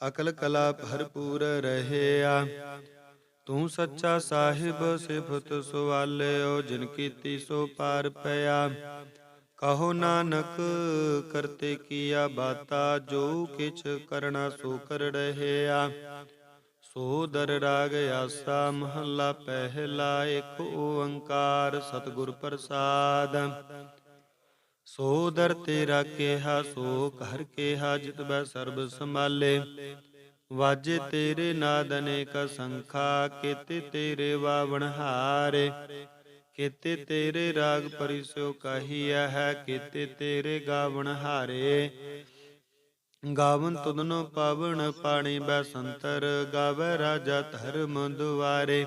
ਅਕਲ ਕਲਾ ਭਰਪੂਰ ਰਹਿਆ। ਤੂੰ ਸੱਚਾ ਸਾਹਿਬ, ਸਿਫਤ ਸੁਵਾਲਿਓ, ਜਿਨ ਕੀਤੀ ਸੋ ਪਾਰ ਪਿਆ। ਕਹੋ ਨਾਨਕ, ਕਰਤੇ ਕੀਆ ਬਾਤਾ, ਜੋ ਕਿਛ ਕਰਣਾ ਸੋ ਕਰ ਰਹਿਆ। ਸੋ ਦਰ ਰਾਗ ਆਸਾ, ਮਹੱਲਾ ਪਹਿਲਾ ਇੱਕ ਓੰਕਾਰ, ਸਤਿਗੁਰ ਪ੍ਰਸਾਦ। ਸੋ ਦਰ ਤੇਰਾ ਕਿਹਾ, ਸੋ ਘਰ ਕੇਹਾ, ਜਿਤ ਬੈ ਸਰਬ ਸੰਭਾਲੇ। ਵਾਜੇ ਤੇਰੇ ਨਾਦ ਅਨੇਕ ਸੰਖਾ, ਕੀਤੇ ਤੇਰੇ ਵਾਵਣ ਹਾਰੇ। ਕੀਤੇ ਤੇਰੇ ਰਾਗ ਪਰਿਸੋ ਕਹੀਐ ਹੈ, ਕੀਤੇ ਤੇਰੇ ਗਾਵਣ ਹਾਰੇ। ਗਾਵਨ ਤੁਧਨੋ ਪਾਵਨ ਪਾਣੀ ਬੈ ਸੰਤਰ, ਗਾਵੇ ਰਾਜਾ ਧਰਮ ਦੁਆਰੇ।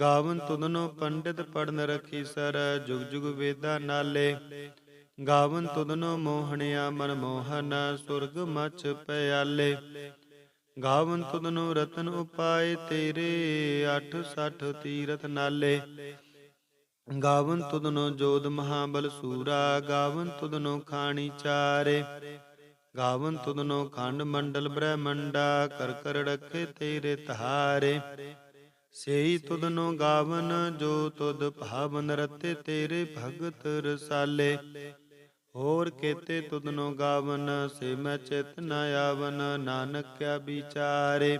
ਗਾਵਨ ਤੁਧਨੋ ਪੰਡਿਤ ਪੜਨ ਰਖੀ ਸਰ, ਜੁਗ ਜੁਗ ਵੇਦਾ ਨਾਲੇ। ਗਾਵਨ ਤੁਧਨੋ ਮੋਹਣਿਆ ਮਨ ਮੋਹਨ, ਸੁਰਗ ਮਚ ਪਿਆਲੇ। ਗਾਵਨ ਤੁਧਨੋ ਰਤਨ ਉਪਾਏ ਤੇਰੇ 860 ਤੀਰਥ ਨਾਲੇ। ਗਾਵਨ ਤੁਧਨੋ ਜੋਧ ਮਹਾਬਲ ਸੂਰਾ, ਗਾਵਨ ਤੁਧਨੋ ਖਾਣੀ ਚਾਰੇ। ਗਾਵਨ ਤੁਧਨੋ ਖੰਡ ਮੰਡਲ ਬ੍ਰਹਮੰਡਾ, ਕਰ ਕਰ ਰਖੇ ਤੇਰੇ ਧਾਰੇ। ਸੇਈ ਤੁਧਨੋ ਗਾਵਨ, ਜੋ ਤੁਧ ਭਾਵਨ ਰਤੇ ਤੇਰੇ ਭਗਤ ਰਸਾਲੇ। ਹੋਰ ਕੇਤੇ ਤੁਧਨੋ ਗਾਵਨ, ਸੇ ਮੈਂ ਚਿਤ ਨ ਆਵਨ ਨਾਨਕ ਕਿਆ ਵਿਚਾਰੇ।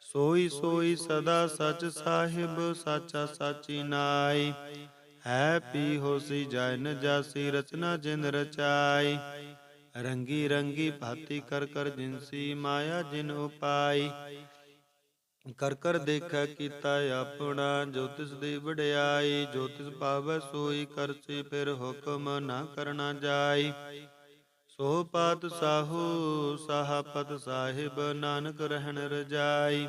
ਸੋਈ ਸੋਈ ਸਦਾ ਸਚ ਸਾਹਿਬ, ਸਾਚਾ ਸਾਚੀ ਨਾਈ। ਹੈ ਪੀ ਹੋਸੀ ਜੈ ਨ ਜਾਸੀ, ਰਚਨਾ ਜਿਨ ਰਚਾਈ। ਰੰਗੀ ਰੰਗੀ ਭਾਤੀ ਕਰ ਕਰ ਜਿਨਸੀ ਮਾਇਆ ਜਿਨ ਉਪਾਈ। ਕਰ ਕਰ ਦੇਖੈ ਕੀਤਾ ਆਪਣਾ, ਜੋ ਤਿਸ ਦੀ ਵਡਿਆਈ, ਜੋ ਤਿਸ ਪਾਵੈ ਸੋਈ ਕਰਸੀ ਫਿਰ ਹੁਕਮ ਨਾ ਕਰਨਾ ਜਾਈ। ਸੋ ਪਾਤ ਸਾਹੂ, ਸਾਹਪਤ ਸਾਹਿਬ, ਨਾਨਕ ਰਹਿਣ ਰਜਾਈ।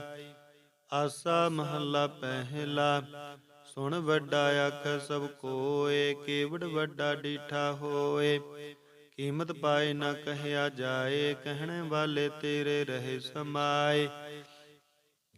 ਆਸਾ ਮਹੱਲਾ ਪਹਿਲਾ, ਸੁਣ ਵੱਡਾ ਅੱਖ ਸਭ ਕੋਏ, ਕੇਵੜ ਵੱਡਾ ਡੀਠਾ ਹੋਏ। ਕੀਮਤ ਪਾਏ ਨਾ ਕਹਿਆ ਜਾਏ, ਕਹਿਣ ਵਾਲੇ ਤੇਰੇ ਰਹੇ ਸਮਾਏ।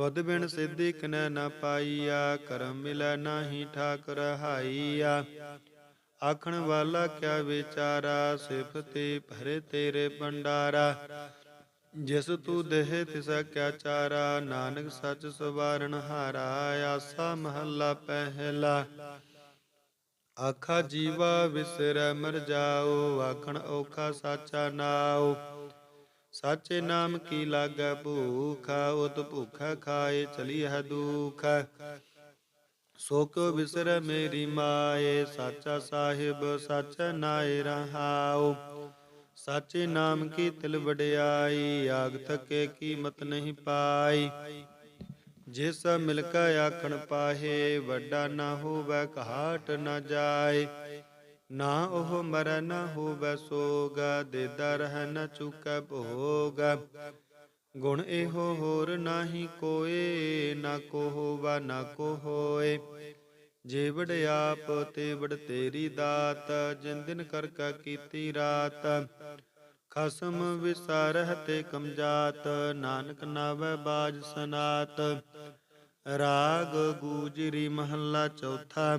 ਤੁਧ ਬਿਨ ਸਿੱਧੀ ਕਿਨੈ ਨ ਪਾਈਆ, ਕਰਮ ਮਿਲੈ ਨਾਹੀ ਠਾਕ ਰਹਾਈਆ ਆਖਣ ਵਾਲਾ ਕਿਆ ਵਿਚਾਰਾ, ਸਿਫਤੇ ਭਰੇ ਤੇਰੇ ਭੰਡਾਰਾ। ਜਿਸ ਤੂੰ ਦੇਹ ਤਿਸਾ ਕਿਆ ਚਾਰਾ, ਨਾਨਕ ਸੱਚ ਸਵਾਰਨ ਹਾਰਾ, ਆਸਾ ਮਹੱਲਾ ਪਹਿਲਾ। ਆਖਾ ਜੀਵਾ ਵਿਸਰੈ ਮਰ ਜਾਓ, ਆਖਣ ਔਖਾ ਸਾਚਾ ਨਾਓ ਸਾਚੇ ਨਾਮ ਕੀ ਲਾਗੈ? ਭੂਖਾ, ਉਤ ਭੂਖਾ ਖਾਏ ਚਲੀ ਹੈ ਦੁਖ। ਸੋ ਕੋ ਵਿਸਰੈ ਮੇਰੀ ਮਾਏ, ਸਾਚਾ ਸਾਹਿਬ, ਸਾਚਾ ਨਾਏ ਰਹਾਉ। ਸਾਚੇ ਨਾਮ ਕੀ ਤਿਲ ਵਡਿਆਈ ਆਗ ਤਕੇ ਕੀਮਤ ਨਹੀਂ ਪਾਈ। ਜਿਸ ਮਿਲ ਕੈ ਆਖਣ ਪਾਹੇ, ਵੱਡਾ ਨਾ ਹੋਵੇ, ਘਾਟ ਨਾ ਜਾਏ। ਨਾ ਉਹ ਮਰੈ ਨਾ ਹੋਵੇ ਸੋਗ ਦੇਦਾ ਰਹਿ ਨ ਚੁਕੈ ਭੋਗ। ਗੁਣ ਇਹੋ ਹੋਰ ਨਾਹੀ ਕੋਏ, ਨਾ ਕੋ ਹੋਵਾ, ਨਾ ਕੋ ਹੋਏ। ਜੇ ਆਪ ਤੇ ਤੇਰੀ ਦਾਤ, ਜਿਨ ਦਿਨ ਕਰ ਕਾ ਕੀਤੀ ਰਾਤ। ਖਸਮ ਵਿਸਾਰਹ ਤੇ ਕਮਜਾਤ, ਨਾਨਕ ਨਾਵੈ ਬਾਜ ਸਨਾਤ। ਰਾਗ ਗੂਜਰੀ ਮਹੱਲਾ ਚੌਥਾ।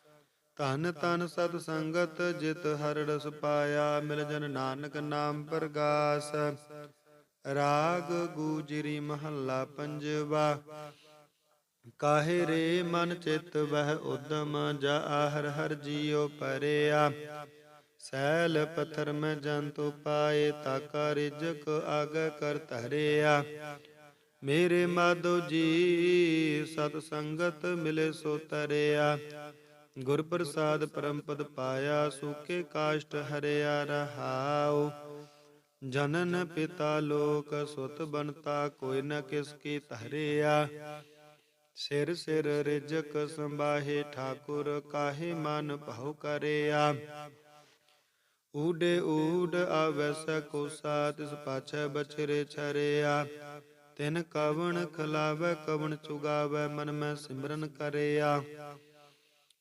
ਧਨ ਤਨ ਸਤ ਸੰਗਤ, ਜਿਤ ਹਰ ਰਸ ਪਾਇਆ, ਮਿਲ ਜਨ ਨਾਨਕ ਨਾਮ ਪ੍ਰਗਾਸ। ਰਾਗ ਗੂਜਰੀ ਮਹੱਲਾ ਪੰਜਵਾ, ਕਾਹੇ ਰੇ ਮਨ ਚਿਤ ਵਹਿ ਉਦਮ, ਜਾ ਆਹਰ ਹਰ ਜੀਉ ਪਰਿਆ। ਸੈਲ ਪਥਰ ਮੈਂ ਜੰਤੁ ਪਾਏ, ਤਾਕਾ ਰਿਜਕ ਆਗ ਕਰ ਧਰਿਆ। ਮੇਰੇ ਮਾਧੋ ਜੀ, ਸਤ ਸੰਗਤ ਮਿਲੇ ਸੋ ਤਰਿਆ। ਗੁਰ ਪ੍ਰਸਾਦ ਪਰਮ ਪਾਇਆ ਸੂਕੇ ਕਾਸ਼ਟ ਹਰਿਆ ਰਹਾਉ। ਜਨਨ ਪਿਤਾ ਲੋਕ ਸੁਤ ਬਨਤਾ ਕੋਈ ਨ ਕਿਸ ਕੀ ਧਰਿਆ। ਸਿਰ ਸਿਰ ਰਿਜਕ ਸੰਬਾਹੇ ਠਾਕੁਰ ਕਾਹੇ ਮਨ ਭਉ ਕਰਿਆ। ਊਡੇ ਊਡ ਆਵੈਸ ਕੋ ਸਾਤਿਸ ਪਾਛੈ ਬਛਰੇ ਛਰਿਆ। ਤਿਨ ਕਵਣ ਖਲਾਵੈ, ਕਵਣ ਚੁਗਾਵੈ, ਮਨ ਮੈਂ ਸਿਮਰਨ ਕਰਿਆ।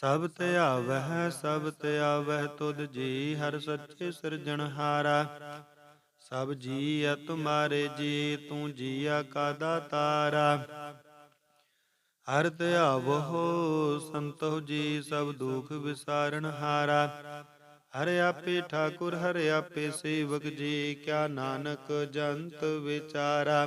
ਸਭ ਧਿਆਵਹਿ ਸਭ ਧਿਆਵਹਿ ਤੁਧ ਜੀ ਹਰ ਸੱਚੇ ਸਿਰਜਣਹਾਰਾ। ਸਭ ਜੀਅ ਤੁਮਾਰੇ ਜੀ ਤੂੰ ਜੀਆ ਕਾ ਦਾਤਾਰਾ। ਹਰ ਧਿਆਵੋ ਸੰਤੋ ਜੀ ਸਭ ਦੁਖ ਵਿਸਾਰਨ ਹਾਰਾ ਹਰ ਆਪੇ ਠਾਕੁਰ ਹਰ ਆਪੇ ਸੇਵਕ ਜੀ ਕਿਆ ਨਾਨਕ ਜੰਤ ਵਿਚਾਰਾ।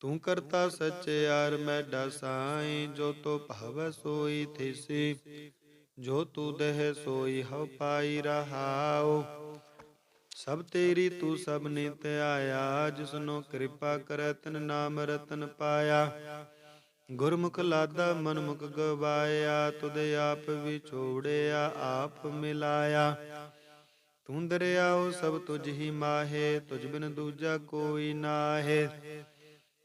ਤੂੰ ਕਰਤਾ ਸਚਿਆਰ ਮੈਡਾ ਸਾਈ ਜੋ ਤੋ ਭਵ ਸੋਈ ਥਿਸੀ। ਜੋ ਤੂ ਦੇਹ ਸੋਈ, ਹਉ ਪਾਈ ਰਹਾਉ। ਸਭ ਤੇਰੀ ਤੂੰ ਸਭ ਨਿਤ ਆਇਆ, ਜਿਸਨੋ ਕਿਰਪਾ ਕਰੈ ਤਨ ਨਾਮ ਰਤਨ ਪਾਇਆ। ਗੁਰਮੁਖ ਲਾਦਾ, ਮਨਮੁਖ ਗਵਾਇਆ, ਤੁਧ ਆਪ ਵਿਛੋੜਿਆ ਆਪ ਮਿਲਾਇਆ। ਤੂੰ ਦਰਿਆਓ ਸਭ ਤੁਝ ਹੀ ਮਾਹੇ, ਤੁਝ ਬਿਨ ਦੂਜਾ ਕੋਈ ਨਾਹੇ।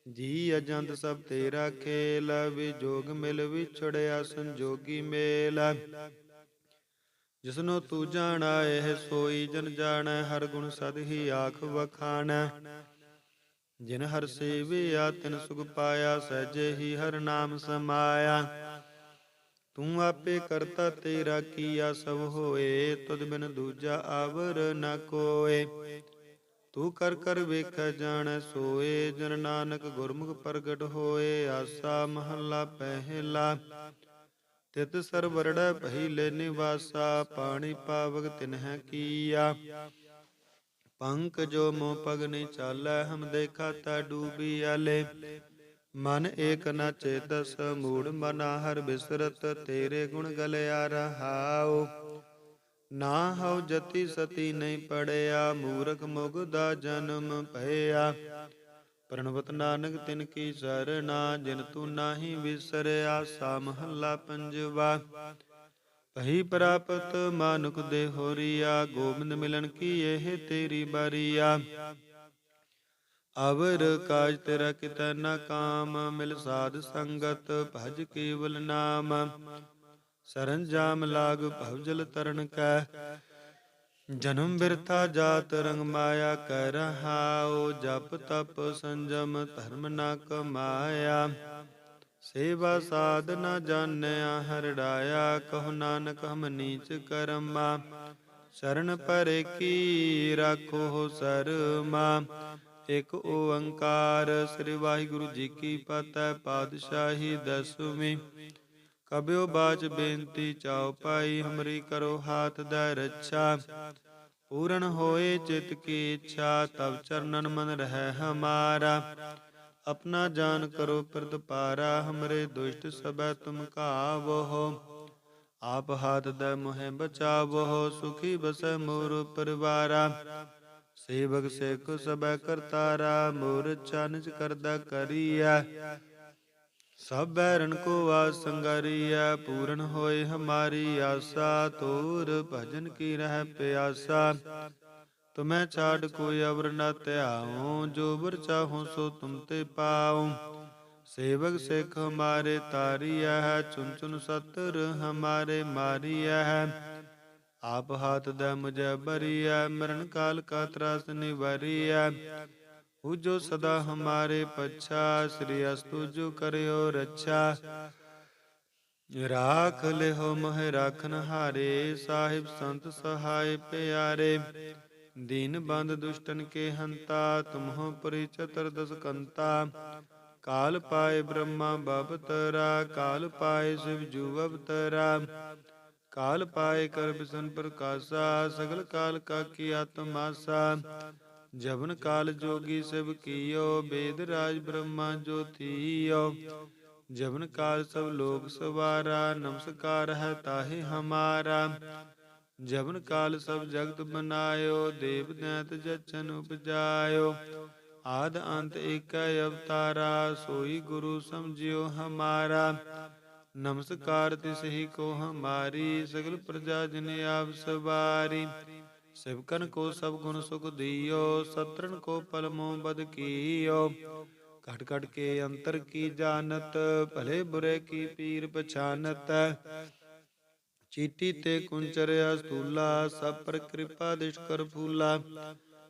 ਜੀ ਅਜੰਤ ਸਭ ਤੇਰਾ ਖੇਲ, ਵਿਜੋਗ ਮਿਲ ਵਿਛੜਿਆ, ਸੰਜੋਗੀ ਮੇਲ। ਜਿਸਨੋ ਤੂੰ ਜਾਣਾ, ਇਹ ਸੋਈ ਜਨ ਜਾਣੈ, ਹਰ ਗੁਣ ਸਦ ਹੀ ਆਖ ਵਖਾਣੈ। ਜਿਨ ਹਰ ਸੇਵਿਆ, ਤਿਨ ਸੁਖ ਪਾਇਆ, ਸਹਿਜੇ ਹੀ ਹਰ ਨਾਮ ਸਮਾਇਆ। ਤੂੰ ਆਪੇ ਕਰਤਾ, ਤੇਰਾ ਕੀਆ ਸਭ ਹੋਏ, ਤੁਧ ਬਿਨ ਦੂਜਾ ਆਵਰ ਨ ਕੋਏ। ਤੂੰ ਕਰ ਕਰ ਵੇਖ ਜਾਣ, ਸੋਏ ਜਨ ਨਾਨਕ ਗੁਰਮੁਖ ਪ੍ਰਗਟ ਹੋਏ, ਆਸਾ ਮਹੱਲਾ ਪਹਿਲਾ। ਤਿਤ ਸਰਵਰੜੈ ਪਹਿਲੇ ਨਿਵਾਸਾ, ਪਾਣੀ ਪਾਵਕ ਤਿਨਹਿ ਕੀਆ। ਪੰਕ ਜੋ ਮੋ ਪਗ ਨਹੀਂ ਚਾਲੈ, ਹਮ ਦੇਖਾ ਤਾ ਡੂਬੀ ਆਲੇ। ਮਨ ਏਕ ਨ ਚੇਤਸ, ਮੂੜ ਮਨਾ ਹਰ ਬਿਸਰਤ, ਤੇਰੇ ਗੁਣ ਗਲਿਆ ਰਹਾਉ। ਨਾ ਹਉ ਜਤੀ ਸਤੀ ਨਹੀਂ ਪੜਿਆ, ਮੂਰਖ ਮੁਗ ਦਾ ਜਨਮ ਭਇਆ। ਪ੍ਰਣਵਤ ਨਾਨਕ ਤਿਨ ਕੀ ਸਰਣਾ, ਜਿਨ ਤੂੰ ਨਾਹੀ ਵਿਸਰਿਆ, ਸਾ ਮਹੱਲਾ ਪੰਜਵਾ। ਪਹੀ ਪ੍ਰਾਪਤ ਮਾਨੁਕ ਦੇ ਹੋਰੀਆ ਗੋਬਿੰਦ ਮਿਲਣ ਕੀ ਇਹ ਤੇਰੀ ਬਾਰੀਆ। ਅਵਰ ਕਾਜ ਤੇਰਾ ਕਿਤੈ ਨ ਕਾਮ, ਮਿਲ ਸਾਧ ਸੰਗਤ ਭਜ ਕੇਵਲ ਨਾਮ। ਸਰੰਜਾਮ ਲਾਗ ਭਵਜਲ ਤਰਨ ਕੈ। ਜਨਮ ਬਿਰਥਾ ਜਾਤ ਰੰਗ ਮਾਇਆ ਕਹਿ ਰਹਾਉ, ਜਪ ਤਪ ਸੰਜਮ ਧਰਮ ਨਾ ਕਮਾਇਆ। ਸੇਵਾ ਸਾਧ ਨ ਜਾਣਿਆ ਹਰੜਾਇਆ ਕਹੁ ਨਾਨਕ ਹਮ ਨੀਚ ਕਰਮਾ। ਸ਼ਰਨ ਪਰੇ ਕੀ ਰਾਖੋ ਸਰਮਾ। ਇਕ ਓੰਕਾਰ ਸ੍ਰੀ ਵਾਹਿਗੁਰੂ ਜੀ ਕੀ ਫਤਿਹ, ਪਾਤਸ਼ਾਹੀ ਦਸਵੀਂ। ਕਬਿਓ ਬਾਚ ਬੇਨਤੀ ਚਾਉ ਪਾਈ, ਹਮਰੀ ਕਰੋ ਹਾਥ ਦਾ ਰੱਛਾ। ਪੂਰਨ ਹੋਏ ਚਿਤ ਕੀ ਇੱਛਾ ਤਬ ਚਰਨਨ ਮਨ ਰਹਿ ਹਮਾਰਾ। ਆਪਣਾ ਜਾਨ ਕਰੋ ਪ੍ਰਦ ਪਾਰਾ ਹਮਰੇ ਦੁਸ਼ਟ ਸਭੈ ਤੁਮ ਕਾਵੋ ਆਪ ਹਾਥ ਦਾ ਮੋਹਿ ਬਚਾਵੋ, ਸੁਖੀ ਬਸੈ ਮੋਰ ਪਰਿਵਾਰਾ। ਸੇਵਕ ਸੇਖ ਸਭੈ ਕਰਤਾਰਾ ਮੋਰ ਚਾਨਚ ਕਰਦਾ ਕਰੀਐ। ਸਭ ਬੈਰਨ ਕੋ ਆਸੰਗਰੀਐ ਪੂਰਨ ਹੋਏ ਹਮਾਰੀ ਆਸਾ, ਤੋਰ ਭਜਨ ਕੀ ਰਹਿ ਪਿਆਸਾ। ਤੁਮੈ ਛਾੜ ਕੋਈ ਅਵਰ ਨ ਧਿਆਉ, ਜੋ ਬਰ ਚਾਹੋ ਸੋ ਤੁਮ ਤੇ ਪਾਉ। ਸੇਵਕ ਸਿਖ ਹਮਾਰੇ ਤਾਰੀਐ ਹੈ ਚੁਨ ਚੁਨ ਸਤਰ ਹਮਾਰੇ ਮਾਰੀਐ। ਹੈ ਆਪ ਹਾਥ ਦਾ ਮੁਝੇ ਬਰੀਐ ਮਰਨ ਕਾਲ ਕਾ ਤਰਾਸ ਨਿਵਰੀਐ। हु जो सदा हमारे पच्छा, श्री अस्तु जो करो रक्षा राख ले हो मह राखन हारे, साहिब संत सहाय प्यारे। दीन बंद दुष्टन के हंता, तुमहो परिचतर दस कंता। काल पाए ब्रह्मा बब तरा काल पाए शिव बब तरा काल पाए कर प्रकाशा, सगल काल का किया तुमासा ਜਵਨ ਕਾਲ ਜੋਗੀ ਸਭ ਕੀਓ, ਬੇਦ ਰਾਜ ਬ੍ਰਹਮਾ ਜੋਤੀਓ ਜਵਨ ਕਾਲ ਸਭ ਲੋਕ ਸਵਾਰਾ, ਨਮਸਕਾਰ ਹੈ ਤਾਹੇ ਹਮਾਰਾ। ਜਵਨ ਕਾਲ ਸਭ ਜਗਤ ਬਨਾਇਓ, ਦੇਵ ਦੈਤ ਜਚਨ ਉਪਜਾਇਓ। ਆਦ ਅੰਤ ਏਕ ਅਵਤਾਰਾ, ਸੋਈ ਗੁਰੂ ਸਮਝਿਓ ਹਮਾਰਾ। ਨਮਸਕਾਰ ਤਿਸਹੀ ਕੋ ਹਮਾਰੀ, ਸਗਲ ਪ੍ਰਜਾ ਜਨ ਆਪ ਸਵਾਰੀ। ਸਿਵਕਨ ਕੋ ਸਭ ਗੁਣ ਸੁਖ ਦਿਓ ਸਤਰਨ ਕੋ ਪਲ ਮੋ ਬਦ ਕੀਓ ਘਟ ਘਟ ਕੇ ਅੰਤਰ ਕੀ ਜਾਣਤ ਭਲੇ ਬੁਰੇ ਕੀ ਪੀਰ ਪਛਾਨਤ ਚੀਟੀ ਤੇ ਕੁੰਚਰਿਆ ਸਤੂਲਾ ਸਭ ਪਰ ਕਿਰਪਾ ਦਿਸ਼ ਕਰ ਫੂਲਾ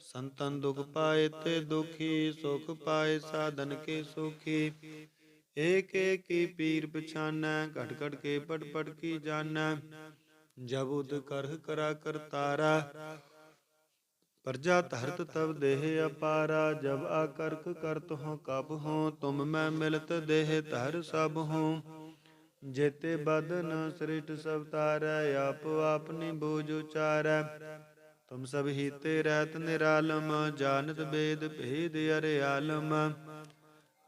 ਸੰਤਨ ਦੁਖ ਪਾਏ ਤੇ ਦੁਖੀ ਸੁਖ ਪਾਏ ਸਾਧਨ ਕੇ ਸੁਖੀ ਏਕ ਏਕ ਕੀ ਪੀਰ ਪਛਾਨੈ ਘਟ ਘਟ ਕੇ ਪਟ ਪਟ ਕੀ ਜਾਣੈ ਜਬ ਉਦ ਕਰਹ ਕਰਾ ਕਰਤਾਰਾ ਪ੍ਰਜਾ ਧਰਤ ਤਬ ਦੇਹ ਅਪਾਰਾ, ਜਬ ਆਕਰਖ ਕਰਤ ਹੋ ਕਬ ਹੋ, ਤੁਮ ਮੈਂ ਮਿਲਤ ਦੇਹ ਧਰ ਸਭ ਹੋ। ਜੇਤੇ ਬਦਨ ਸ੍ਰਿਸ਼ਟ ਸਭ ਤਾਰੈ, ਆਪ ਆਪਨੀ ਬੋਝ ਉਚਾਰੈ। ਤੁਮ ਸਭ ਹੀ ਰਹਿਤ ਨਿਰਾਲਮ, ਜਾਣਤ ਬੇਦ ਭੇਦ ਅਰੇ ਆਲਮ।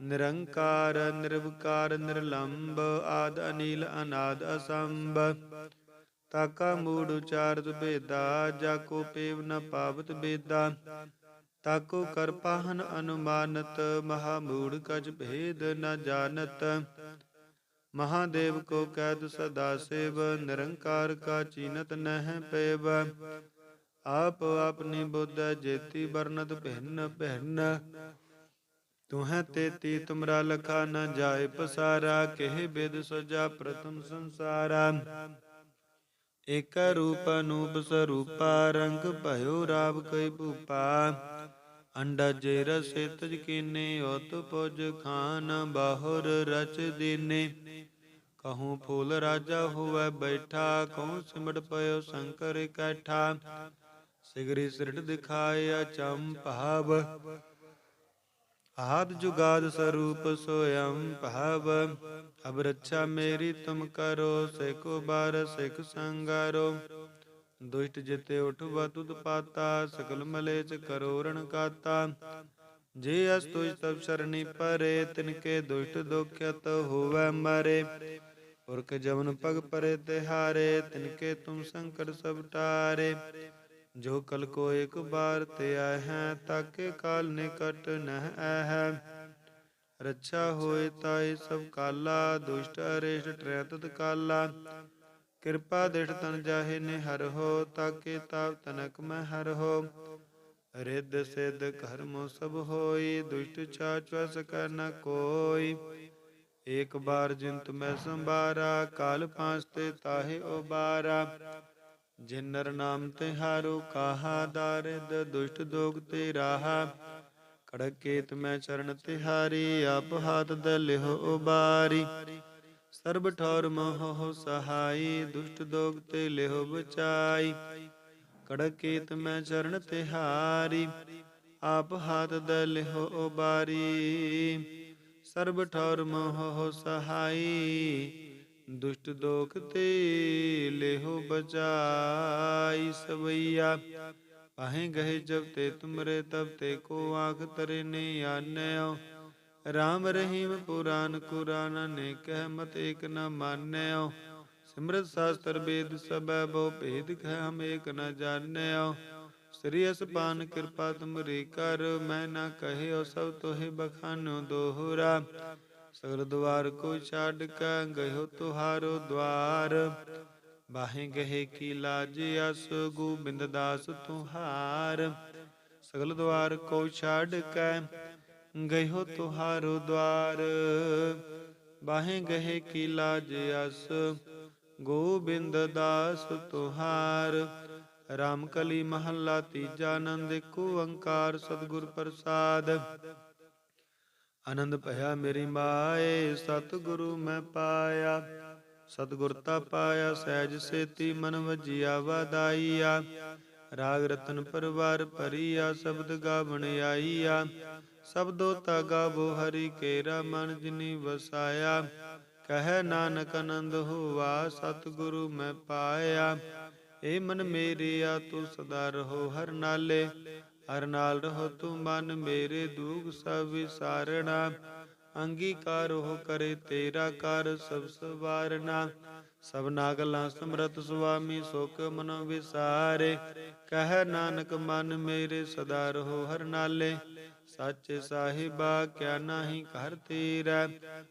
ਨਿਰੰਕਾਰ, ਨਿਰਵਕਾਰ ਨਿਰਲੰਭ ਆਦ ਅਨੀਲ, ਅਨਾਦ ਅਸੰਭ। ਤਾਕਾ ਮੂੜ ਉਚਾਰਤ ਭੇਦਾ, ਜਾ ਕੋ ਪੇਵ ਨ ਪਾਵਤ ਬੇਦਾ। ਤਾਕੋ ਕਰ ਪਾਹਨ ਅਨੁਮਾਨਤ, ਮਹਾ ਮੂੜ ਕਜ ਭੇਦ ਨ ਜਾਣਤ। ਮਹਾਦੇਵ ਕੋ ਕੈਦ ਸਦਾ ਸੇਵ, ਨਿਰੰਕਾਰ ਕਾ ਚੀਨਤ ਨਹਿ ਪੇਵ। ਆਪ ਆਪਣੀ ਬੁੱਧ ਜੇਤੀ ਬਰਨਤ ਭਿੰਨ ਭਿੰਨ। ਤੁਹੈ ਤੇਤੀ, ਤੁਮਰਾ ਲਖਾ ਨ ਜਾਏ ਪਸਾਰਾ, ਕਹਿ ਬਿਦ ਸਜਾ ਪ੍ਰਥਮ ਸੰਸਾਰਾ। ਏਕ ਰੂਪ ਅਨੂਪ ਸਰੂਪਾ, ਰੰਗ ਭਇਓ ਰਾਵ ਕਈ ਭੂਪਾ। ਅੰਡਾ ਜੇ ਰਸੇ ਤਜ ਕੀਨੇ ਉਤ ਪੁਜ ਖਾਨ ਬਾਹੁਰ ਰਚ ਦੀਨੇ। ਕਹੂੰ ਫੂਲ ਰਾਜਾ ਹੋਵੇ ਬੈਠਾ, ਕਹੂੰ ਸਿਮਟ ਪਇਓ ਸ਼ੰਕਰ ਇਕੱਠਾ ਸਿਗਰੀ ਸਿਰਟ ਦਿਖਾਇਆ ਚੰਪਾਵ ਆਦ ਜੁਗਾਦ ਸਰੂਪ ਸੋਯੰ ਭਵ ਅਬ ਰੱਛਾ ਮੇਰੀ ਤੁਮ ਕਰੋ ਸੇਕੋ ਬਾਰ ਸਿਖ ਸੰਗਾਰੋ। ਦੁਸ਼ਟ ਜਿਤੇ ਉਠਵਾ, ਤੁਧ ਪਾਤਾ, ਸਕਲ ਮਲੇਚ ਕਰੋ ਰਣ ਕਾਤਾ। ਜੇ ਅਸ ਤੁਜ ਤਬ ਸ਼ਰਣੀ ਪਰੇ ਤਿਨਕੇ ਦੁਸ਼ਟ ਦੁਖਿਤ ਹੋਵੇ ਮਰੇ। ਪੁਰਖ ਜਮਨ ਪਗ ਪਰੇ ਤਿਹਾਰੇ ਤਿਨਕੇ ਤੁਮ ਸੰਕਟ ਸਭ ਟਾਰੇ। ਜੋ ਕਲ ਕੋ ਇੱਕ ਬਾਰ ਤੇ ਆਇ ਤਾਕੇ ਕਾਲ ਨਿਕਟ ਨਹਿ ਹੈ ਰੱਛਾ ਹੋਏ ਤਾਈ ਸਭ ਕਾਲਾ, ਦੁਸ਼ਟ ਅਰੇਸ਼ਟ ਟਰੈ ਕਾਲਾ ਕਿਰਪਾ ਦਿਠ ਤਨ ਜਾਹੇ ਨੇ ਹਰ ਹੋ, ਤਾਕੇ ਤਾਪ ਤਨਕ ਮੈਂ ਹਰ ਹੋ। ਰਿੱਧ ਸਿੱਧ ਕਰਮੋ ਸਭ ਹੋਈ, ਦੁਸ਼ਟ ਚਾਚ ਵਸ ਨ ਕੋਈ। ਏਕ ਬਾਰ ਜਿੰਤ ਮੈਂ ਸੰਭਾਰਾ, ਕਾਲ ਪਾਂਸ ਤੇ ਤਾਹੇ ਓ ਬਾਰਾ ਨਰ ਨਾਮ ਤੇ ਹਾਰੋ ਕਾਹਾ ਦਾਰਿਦ, ਦੁਸ਼ਟ ਦੋਗ ਤੇ ਰਾਹਾ। ਖੜਕ ਕੇਤ ਮੈਂ ਚਰਨ ਤਿਹਾਰੀ ਆਪ ਹਾਥ ਦ ਲਿਹੁ ਉਬਾਰੀ। ਸਰਬ ਠੌਰ ਮੋਹ ਸਹਾਈ, ਦੁਸ਼ਟ ਦੋਗ ਤੇ ਲਿਹੁ ਬਚਾਈ। ਕੜਕ ਕੇਤ ਮੈਂ ਚਰਨ ਤਿਹਾਰੀ ਆਪ ਹਾਥ ਦ ਲਿਹੁ ਉਬਾਰੀ। ਸਰਬ ਠੌਰ ਮੋਹ ਸਹਾਈ ਦੁਸ਼ਟ ਦੋਖ ਤੇ ਲਿਹੁ ਬਚਾਈ ਸਵਈਆ। ਪਾਹੇ ਗਏ ਜਬ ਤੇ ਤੁਮਰੇ ਤਬ ਤੇ ਕੋ ਆਖ ਤਰੇ ਨੇ ਆਨਿਓ। ਰਾਮ ਰਹੀਮ ਪੁਰਾਨ ਕੁਰਾਨ ਨੇ ਕਹਿ ਮਤ ਏਕ ਨ ਮਾਨਿਓ। ਸਿਮਰਤ ਸਾਸਤਰ ਵੇਦ ਸਬੈ ਬਹੁ ਭੇਦ ਕਹਿ ਹਮ ਏਕ ਨ ਜਾਣਿਓ। ਸ੍ਰੀ ਅਸਪਾਨ ਕਿਰਪਾ ਤੁਮਰੀ ਕਰ, ਮੈਂ ਨਾ ਕਹਿਓ ਸਭ ਤੋਹਿ ਬਖਾਨੋ ਦੋਹਰਾ। ਸਗਲ ਦਵਾਰ ਕੋ ਛੱਡ ਕੈ ਗਇਓ ਤੁਹਾਰੋ ਦਵਾਰ। ਬਾਹੇ ਗਹੇ ਕੀ ਲਾਜ ਅਸ, ਗੋਬਿੰਦ ਦਾਸ ਤੁਹਾਰ। ਸਗਲ ਦਵਾਰ ਕੋ ਛੱਡ ਕੈ ਗਇਓ ਤੁਹਾਰੋ ਦਵਾਰ। ਬਾਹੇ ਗਏ ਕੀ ਲਾਜ ਅਸ, ਗੋਬਿੰਦ ਦਾਸ ਤੁਹਾਰ। ਰਾਮ ਕਲੀ ਮਹੱਲਾ ਤੀਜਾ ਆਨੰਦ ਕੋ ਓੰਕਾਰ ਸਤਿਗੁਰ ਪ੍ਰਸਾਦ। ਆਨੰਦ ਭਇਆ ਮੇਰੀ ਮਾਏ, ਸਤਿਗੁਰੂ ਮੈਂ ਪਾਇਆ। ਸਤਿਗੁਰ ਤਾ ਪਾਇਆ, ਸਹਿਜ ਸੇਤੀ ਮਨ ਵਜਿਆ ਵਾਦਾਈਆ ਰਾਗ ਰਤਨ ਪਰਵਾਰ ਭਰੀਆ, ਸ਼ਬਦ ਗਾਵਣ ਆਈਆ। ਸਬਦੋ ਤਾ ਗਾਵੋ, ਹਰੀ ਕੇਰਾ ਮਨ ਜਿਨੀ ਵਸਾਇਆ। ਕਹੈ ਨਾਨਕ ਆਨੰਦ ਹੋਵਾ ਸਤਿਗੁਰੂ ਮੈਂ ਪਾਇਆ। ਏ ਮਨ ਮੇਰਿਆ, ਤੂੰ ਸਦਾ ਰਹੋ ਹਰ ਨਾਲੇ। ਹਰ ਨਾਲ ਰਹੋ ਤੂੰ ਮਨ ਮੇਰੇ ਦੁਖ ਸਭ ਵਿਸਾਰਣਾ। ਅੰਗੀਕਾਰ ਹੋ ਕਰੇ ਤੇਰਾ ਕਰ ਸਭ ਸਵਾਰਨਾ। ਸਭ ਨਾਗਲਾ ਸਮਰਤ ਸੁਆਮੀ ਸੁਖ ਮਨ ਵਿਸਾਰੇ। ਕਹਿ ਨਾਨਕ ਮਨ ਮੇਰੇ ਸਦਾ ਰਹੋ ਹਰ ਨਾਲੇ। ਸੱਚੇ ਸਾਹਿਬਾ ਕਿਆ ਨਾਹੀ ਕਰ ਤੇਰਾ।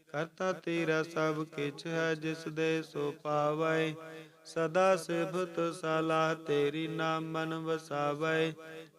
ਕਰਤਾ ਤੇਰਾ ਸਭ ਕਿਛ ਹੈ ਜਿਸ ਦੇ ਸੋ ਪਾਵੈ। ਸਦਾ ਸਿਫਤ ਸਲਾਹ ਤੇਰੀ ਨਾਮ ਮਨ ਵਸਾਵੈ।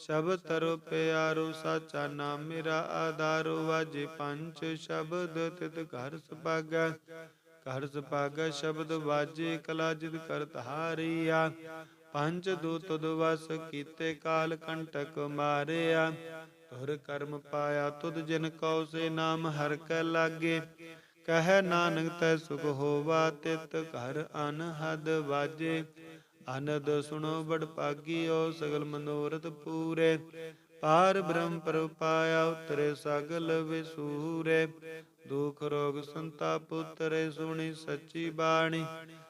ਸ਼ਬਦ ਤਰੁ ਪਿਆਰੋ ਸਾਚਾ ਨਾਮ ਮੇਰਾ ਆਧਾਰੋ, ਵਾਜੇ ਪੰਜ ਸ਼ਬਦ ਤਿਤ ਘਰ ਸੁਭਾਗਾ। ਘਰ ਸੁਭਾਗਾ ਸ਼ਬਦ ਵਾਜੇ ਕਲਾ ਜਿਤ ਕਰ ਧਾਰੀਆ। ਪੰਜ ਦੂਤ ਦੁਵਸ ਕੀਤੇ ਕਾਲ ਕੰਟਕ ਮਾਰਿਆ। ਤੁਰ ਕਰਮ ਪਾਇਆ ਤੁਧ ਜਿਨ ਕਉ ਸੇ ਨਾਮ ਹਰ ਕੈ ਲਾਗੇ। ਕਹਿ ਨਾਨਕ ਤੈ ਸੁਖ ਹੋਵਾ ਤਿਤ ਘਰ ਅਨਹਦ ਵਾਜੇ। ਆਨੰਦ ਸੁਣੋ ਬੜ ਭਾਗੀਓ, ਸਗਲ ਮਨੋਰਥ ਪੂਰੇ। ਪਾਰ ਬ੍ਰਹਮ ਪਰ ਉਤਰੇ ਸਗਲ ਵਿਸੂਰੇ। ਦੁਖ ਰੋਗ ਸੰਤਾਪ ਉਤਰੇ ਸੁਣੀ ਸੱਚੀ ਬਾਣੀ।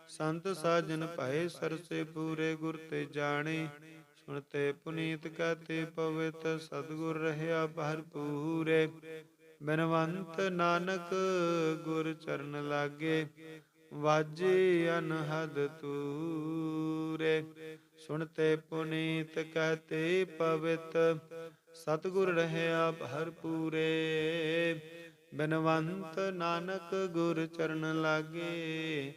ਸੰਤ ਸਾਜਨ ਭਏ ਸਰਸੇ ਪੂਰੇ, ਗੁਰ ਤੇ ਜਾਣੇ। ਸੁਣਤੇ ਪੁਨੀਤ ਕਹਤੇ ਪਵਿੱਤ, ਸਤਿਗੁਰ ਰਹਿਆ ਭਰਪੂਰੇ ਬਨਵੰਤ ਨਾਨਕ ਗੁਰ ਚਰਨ ਲਾਗੇ। ਵਾਜੇ ਅਨਹਦ ਤੂਰੇ, ਸੁਣਤੇ ਪੁਨੀਤ ਕਹਤੇ ਪਵਿਤ, ਸਤਿਗੁਰ ਰਹਿਆ ਭਰਪੂਰੇ ਬਨਵੰਤ ਨਾਨਕ ਗੁਰ ਚਰਨ ਲਾਗੇ,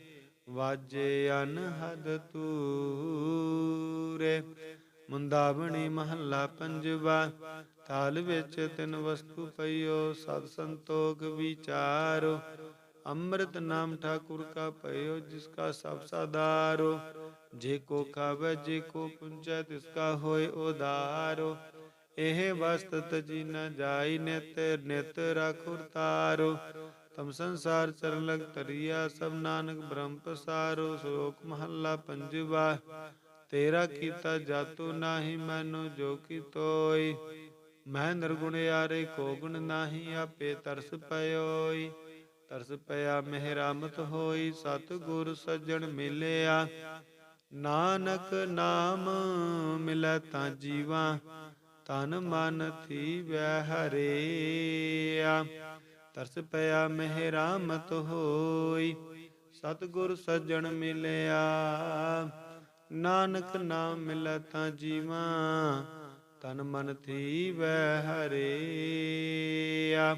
ਵਾਜੇ ਅਨਹਦ ਤੂਰੇ। ਮੁੰਦਾਵਣੀ ਮਹੱਲਾ ਪੰਜਵਾ ਤਾਲ ਵਿੱਚ ਤਿੰਨ ਵਸਤੂ ਪਈਓ ਸਤ ਸੰਤੋਖ ਵਿਚਾਰੋ। ਅੰਮ੍ਰਿਤ ਨਾਮ ਠਾਕੁਰ ਕਾ ਪਇਓ ਜਿਸ ਕਾ ਸਭ ਸਾਦਾਰੋ ਜੇ ਕੋ ਖਾਵੇ, ਜੇ ਕੋ ਪੁੰਚੈ, ਤਿਸ ਕਾ ਹੋਏ ਉਦਾਰੋ ਇਹ ਵਸਤ ਤਜੀ ਨ ਜਾਈ ਨਿਤ ਨਿਤ ਰਖੁਰ ਤਾਰੋ। ਤਮ ਸੰਸਾਰ ਚਰਨ ਲਗ ਤਰੀਆ ਸਭ ਨਾਨਕ ਬ੍ਰਹਮ ਪਸਾਰੋ। ਸ਼ਲੋਕ ਮਹੱਲਾ ਪੰਜਵਾ, ਤੇਰਾ ਕੀਤਾ ਜਾਤੂ ਨਾਹੀ, ਮੈਨੂੰ ਜੋ ਕੀ ਤੋਈ। ਮੈਂ ਨਿਰਗੁਣ ਯਾਰੇ, ਕੋ ਗੁਣ ਨਾਹੀ, ਆਪੇ ਤਰਸ ਪਇਓਈ। ਤਰਸ ਪਿਆ, ਮਿਹਰਾਮਤ ਹੋਈ ਸਤ ਗੁਰ ਸੱਜਣ ਮਿਲਿਆ। ਨਾਨਕ ਨਾਮ ਮਿਲੈ ਤਾਂ ਜੀਵਾ, ਤਨ ਮਨ ਥੀ ਵੈ ਹਰਿਆ ਤਰਸ ਪਿਆ, ਮਿਹਰਾਮਤ ਹੋਈ ਸਤ ਗੁਰ ਸੱਜਣ ਮਿਲਿਆ। ਨਾਨਕ ਨਾਮ ਮਿਲੈ ਤਾਂ ਜੀਵਾ, ਤਨ ਮਨ ਥੀ ਵੈ ਹਰਿਆ